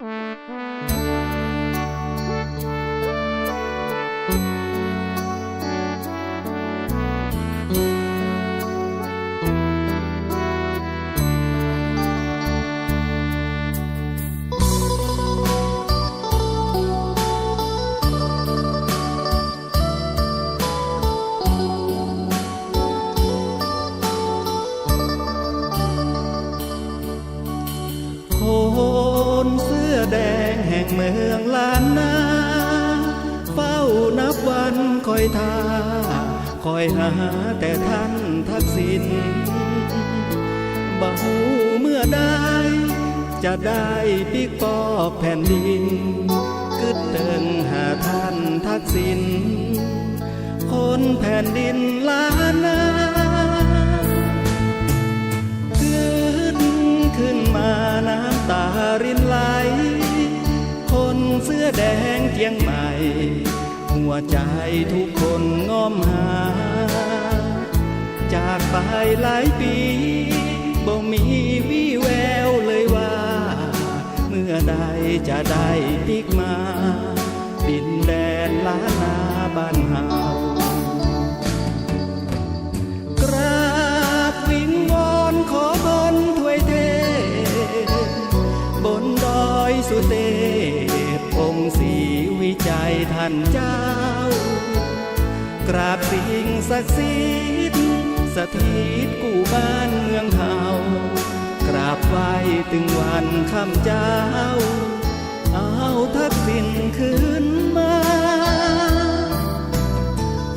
ค อแดงแห่งเมืองล้านนาเฝ้านับวันคอยทาคอยหาแต่ท่านทักษิณบ่หูเมื่อได้ จะได้ปิกปอกแผ่นดินกึดเดินหาท่านทักษิณคนแผ่นดินล้านนา งเจียงใหม่ หัวใจทุกคนง้อมหา จากไปหลายปีบ่มีวี่แววเลยว่า เมื่อใดจะได้ปิกมา ดินแดนล้านนาบ้านเฮากราบวิงวอนขอพรถวยเท บนดอยสุเทพองค์ ศรีวิจัยท่านเจ้า กราบสิ่งศักดิ์สิทธิ์สถิตกู้บ้านเมืองเฮากราบไหวถึงวันคำเจ้า เอาทักษิณคืนมา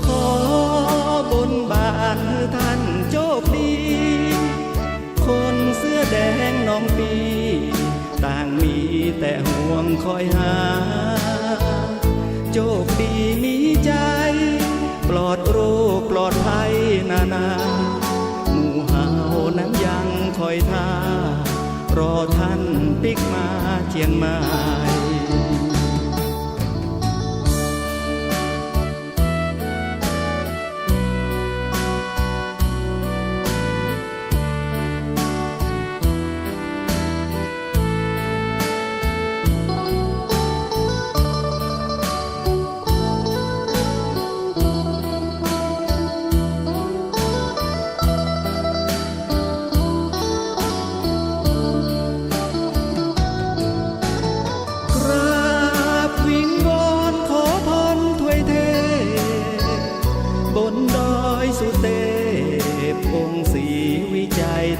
ขอบนบานท่านโชคดี คนเสื้อแดงน้องปี ต่างมีแต่ห่วงคอยหา โชคดีมีใจ ปลอดโรคปลอดภัยนานาหมู่เฮานั้นยังคอยท่ารอท่านปิกมาเชียงใหม่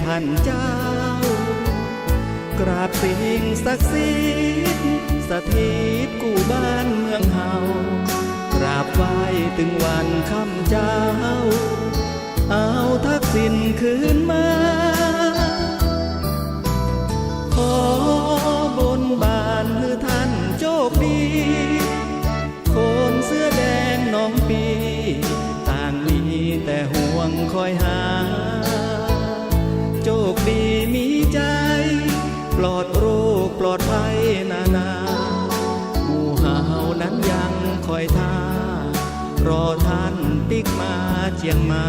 ท่านเจ้า กราบสิ่งศักดิ์สิทธิ์สถิตกู่บ้านเมืองเฮากราบไหว้ถึงวันคำเจ้า เอาทักสินคืนมา ขอบนบานหรือท่านโจกดีคนเสื้อแดงน้องปี ต่างมีแต่ห่วงคอยหา คดีมีใจ ปลอดโรคปลอดภัยนานาหมู่หานั้นยังคอยท่า รอท่านปิ๊กมาเจียงใม่